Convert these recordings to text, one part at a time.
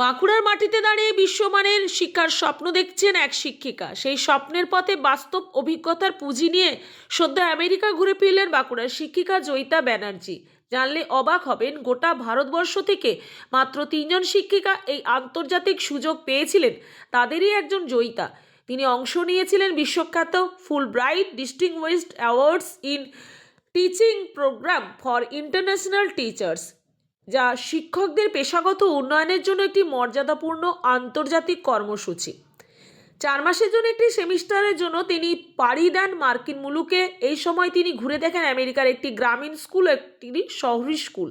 বাঁকুড়ার মাটিতে দাঁড়িয়ে বিশ্বমানের শিক্ষার স্বপ্ন দেখছেন এক শিক্ষিকা। সেই স্বপ্নের পথে বাস্তব অভিজ্ঞতার পুঁজি নিয়ে সদ্য আমেরিকা ঘুরে ফিরলেন বাঁকুড়ার শিক্ষিকা জয়িতা ব্যানার্জি। জানলে অবাক হবেন, গোটা ভারতবর্ষ থেকে মাত্র তিনজন শিক্ষিকা এই আন্তর্জাতিক সুযোগ পেয়েছিলেন। তাদেরই একজন জয়িতা। তিনি অংশ নিয়েছিলেন বিশ্বখ্যাত Fulbright distinguished awards in teaching program for international teachers. যা শিক্ষকদের পেশাগত উন্নয়নের জন্য একটি মর্যাদাপূর্ণ আন্তর্জাতিক কর্মসূচি। চার মাসের জন্য একটি সেমিস্টারের জন্য তিনি পাড়ি দেন মার্কিন মুলুকে এই সময় তিনি ঘুরে দেখেন আমেরিকার একটি গ্রামীণ স্কুল একটি শহরী স্কুল।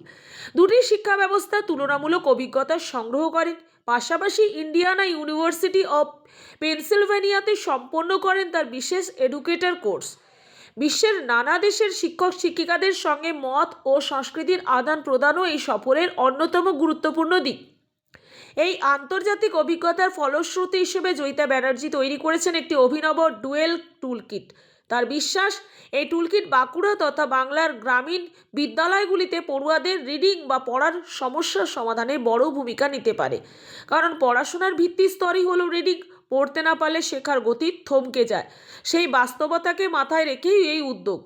দুটি শিক্ষা ব্যবস্থা তুলনামূলক অভিজ্ঞতা সংগ্রহ করেন, পাশাপাশি ইন্ডিয়ানা ইউনিভার্সিটি অফ পেনসিলভেনিয়াতে সম্পন্ন করেন তার বিশেষ এডুকেটর কোর্স। বিশ্বের নানা দেশের শিক্ষক শিক্ষিকাদের সঙ্গে মত ও সংস্কৃতির আদান প্রদানও এই সফরের অন্যতম গুরুত্বপূর্ণ দিক। এই আন্তর্জাতিক অভিজ্ঞতার ফলশ্রুতি হিসেবে জয়িতা ব্যানার্জি তৈরি করেছেন একটি অভিনব ডুয়েল টুলকিট। তার বিশ্বাস, এই টুলকিট বাঁকুড়া তথা বাংলার গ্রামীণ বিদ্যালয়গুলিতে পড়ুয়াদের রিডিং বা পড়ার সমস্যার সমাধানে বড় ভূমিকা নিতে পারে। কারণ পড়াশোনার ভিত্তি স্তরই হলো রিডিং। পড়তে না পারলে শেখার গতি থমকে যায়। সেই বাস্তবতাকে মাথায় রেখেই এই উদ্যোগ।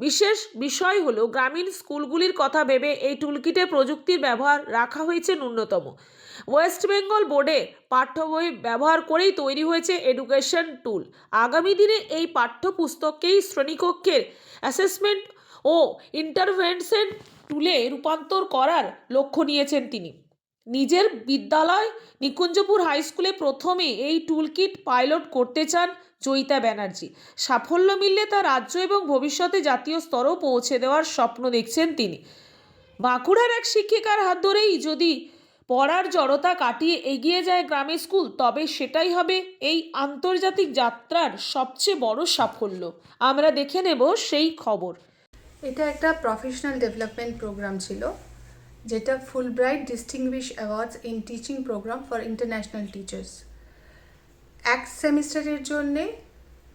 বিশেষ বিষয় হলো, গ্রামীণ স্কুলগুলির কথা ভেবে এই টুলকিটে প্রযুক্তির ব্যবহার রাখা হয়েছে ন্যূনতম। ওয়েস্ট বেঙ্গল বোর্ডে পাঠ্য বই ব্যবহার করেই তৈরি হয়েছে এডুকেশন টুল। আগামী দিনে এই পাঠ্যপুস্তককেই শ্রেণীকক্ষের অ্যাসেসমেন্ট ও ইন্টারভেনশন টুলে রূপান্তর করার লক্ষ্য নিয়েছেন তিনি। নিজের বিদ্যালয় নিকুঞ্জপুর হাই স্কুলে প্রথমে এই টুলকিট পাইলট করতে চান জয়িতা ব্যানার্জি। সাফল্য মিললে তা রাজ্য এবং ভবিষ্যতে জাতীয় স্তরেও পৌঁছে দেওয়ার স্বপ্ন দেখছেন তিনি। বাঁকুড়ার এক শিক্ষিকার হাত ধরেই যদি পড়ার জড়তা কাটিয়ে এগিয়ে যায় গ্রামে স্কুল, তবে সেটাই হবে এই আন্তর্জাতিক যাত্রার সবচেয়ে বড় সাফল্য। আমরা দেখে নেব সেই খবর। এটা একটা প্রফেশনাল ডেভেলপমেন্ট প্রোগ্রাম ছিল। যেটা Fulbright distinguished awards in teaching program for international teachers এক সেমিস্টারের জন্যে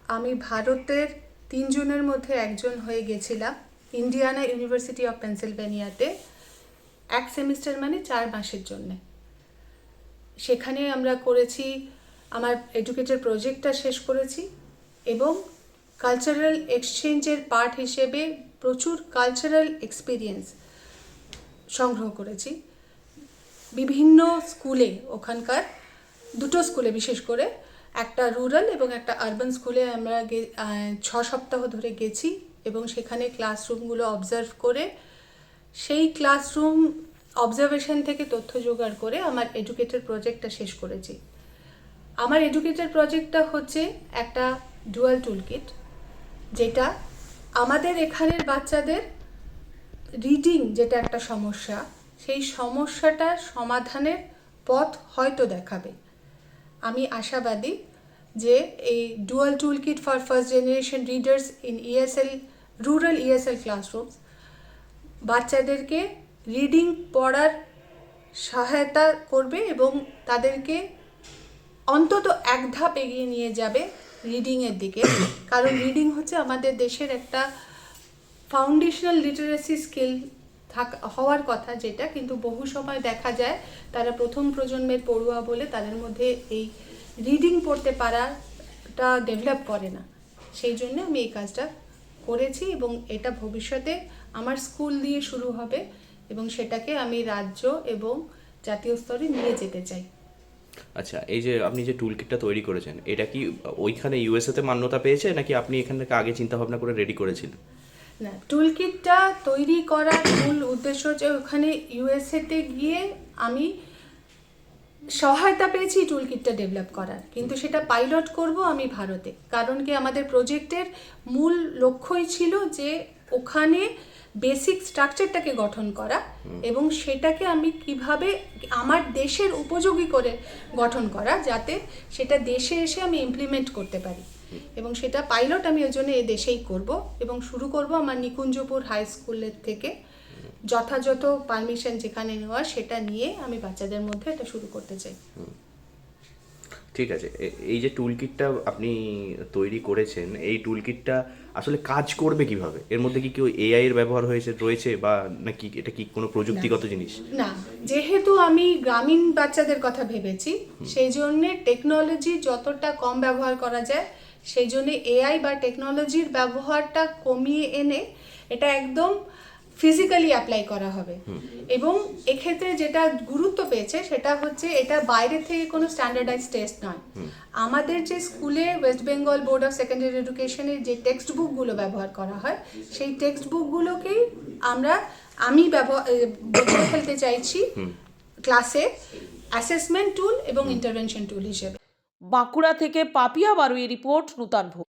আমি ভারতের তিনজনের মধ্যে একজন হয়ে গেছিলাম ইন্ডিয়ানা ইউনিভার্সিটি অফ পেনসিলভেনিয়াতে এক সেমিস্টার মানে চার মাসের জন্যে। সেখানে আমরা করেছি, আমার এডুকেটের প্রজেক্টটা শেষ করেছি এবং কালচারাল এক্সচেঞ্জের পার্ট হিসেবে প্রচুর কালচারাল এক্সপিরিয়েন্স সংগ্রহ করেছি। বিভিন্ন স্কুলে ওখানকার দুটো স্কুলে বিশেষ করে, একটা রুরাল এবং একটা আরবান স্কুলে আমরা গে- ছ সপ্তাহ ধরে গেছি এবং সেখানে ক্লাসরুমগুলো অবজার্ভ করে, সেই ক্লাসরুম অবজারভেশন থেকে তথ্য জোগাড় করে আমার এডুকেটের প্রজেক্টটা শেষ করেছি। আমার এডুকেটের প্রজেক্টটা হচ্ছে একটা ডুয়াল টুলকিট যেটা আমাদের এখানের বাচ্চাদের রিডিং যেটা একটা সমস্যা, সেই সমস্যাটার সমাধানের পথ হয়তো দেখাবে। আমি আশাবাদী যে এই dual tool kit for first generation readers in ESL rural ESL classrooms বাচ্চাদেরকে রিডিং পড়ার সহায়তা করবে এবং তাদেরকে অন্তত এক ধাপ এগিয়ে নিয়ে যাবে রিডিংয়ের দিকে। কারণ রিডিং হচ্ছে আমাদের দেশের একটা ফাউন্ডেশনাল লিটারেসি স্কিল থাকা, হওয়ার কথা যেটা, কিন্তু বহু সময় দেখা যায় তারা প্রথম প্রজন্মের পড়ুয়া বলে তাদের মধ্যে এই রিডিং পড়তে পারাটা ডেভেলপ করে না। সেই জন্য আমি এই কাজটা করেছি এবং এটা ভবিষ্যতে আমার স্কুল দিয়ে শুরু হবে এবং সেটাকে আমি রাজ্য এবং জাতীয় স্তরে নিয়ে যেতে চাই। আচ্ছা এই যে আপনি যে টুল কিটটা তৈরি করেছেন, এটা কি ওইখানে ইউএসএতে মান্যতা পেয়েছে নাকি আপনি এখান থেকে আগে চিন্তা ভাবনা করে রেডি করেছিলেন? না টুলকিটটা তৈরি করার মূল উদ্দেশ্য যে ওখানে ইউএসএতে গিয়ে আমি সহায়তা পেয়েছি টুলকিটটা ডেভেলপ করার। কিন্তু সেটা পাইলট করব আমি ভারতে। কারণ কি আমাদের প্রজেক্টের মূল লক্ষ্যই ছিল যে ওখানে বেসিক স্ট্রাকচারটাকে গঠন করা এবং সেটাকে আমি কীভাবে আমার দেশের উপযোগী করে গঠন করা যাতে সেটা দেশে এসে আমি ইমপ্লিমেন্ট করতে পারি। এবং সেটা পাইলট আমি ওই জন্য এ দেশেই করব এবং শুরু করব আমার নিকুঞ্জপুর হাই স্কুলের থেকে। যথাযথ পারমিশন যেখানে নেওয়া সেটা নিয়ে আমি বাচ্চাদের মধ্যে এটা শুরু করতে চাই। ঠিক আছে এই যে টুল কিটটা আপনি তৈরি করেছেন এই টুল কিটটা আসলে কাজ করবে কীভাবে? এর মধ্যে কি কেউ এআই এর ব্যবহার হয়েছে রয়েছে বা নাকি এটা কি কোনো প্রযুক্তিগত জিনিস? না যেহেতু আমি গ্রামীণ বাচ্চাদের কথা ভেবেছি সেই জন্যে টেকনোলজি যতটা কম ব্যবহার করা যায় সেই জন্য এআই বা টেকনোলজির ব্যবহারটা কমিয়ে এনে এটা একদম ফিজিক্যালি অ্যাপ্লাই করা হবে। এবং এক্ষেত্রে যেটা গুরুত্ব পেয়েছে সেটা হচ্ছে এটা বাইরে থেকে কোনো স্ট্যান্ডার্ডাইজ টেস্ট নয়। আমাদের যে স্কুলে West Bengal board of secondary এডুকেশনের যে টেক্সট বুকগুলো ব্যবহার করা হয় সেই টেক্সট বুকগুলোকেই আমরা আমি ব্যবহার ফেলতে চাইছি ক্লাসে অ্যাসেসমেন্ট টুল এবং ইন্টারভেনশন টুল হিসেবে। বাঁকুড়া থেকে পাপিয়া বারুই রিপোর্ট নূতন ভোগ